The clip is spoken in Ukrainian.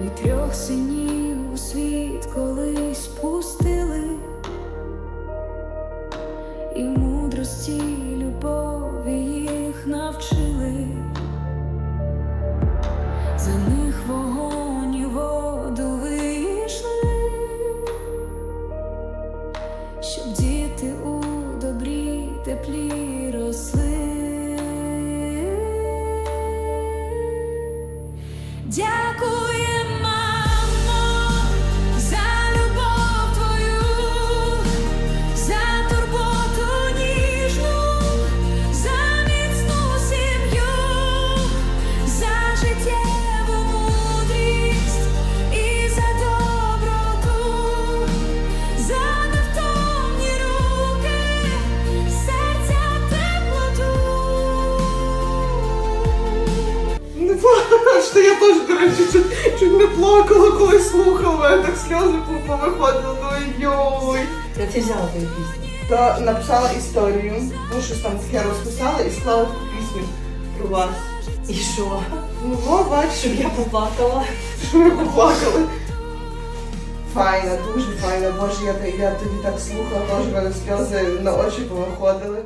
Ви трьох синів у світ колись пустили, і мудрості любові їх навчили. За них вогонь і воду вийшли, щоб діти у добрій теплі росли. Дякує, Не я теж, речі, чуть, чуть не плакала, коли слухала, мене так сльози по- повиходили, ну йой. Де ти взяла твою пісню? Та написала історію, ну щось там таке розписала і склала таку пісню про вас. І що? Ну, во, бачиш, Щоб я поплакала. що ми поплакали. Файна, дуже файна, боже, я, я тобі так слухала, в мене сльози на очі повиходили.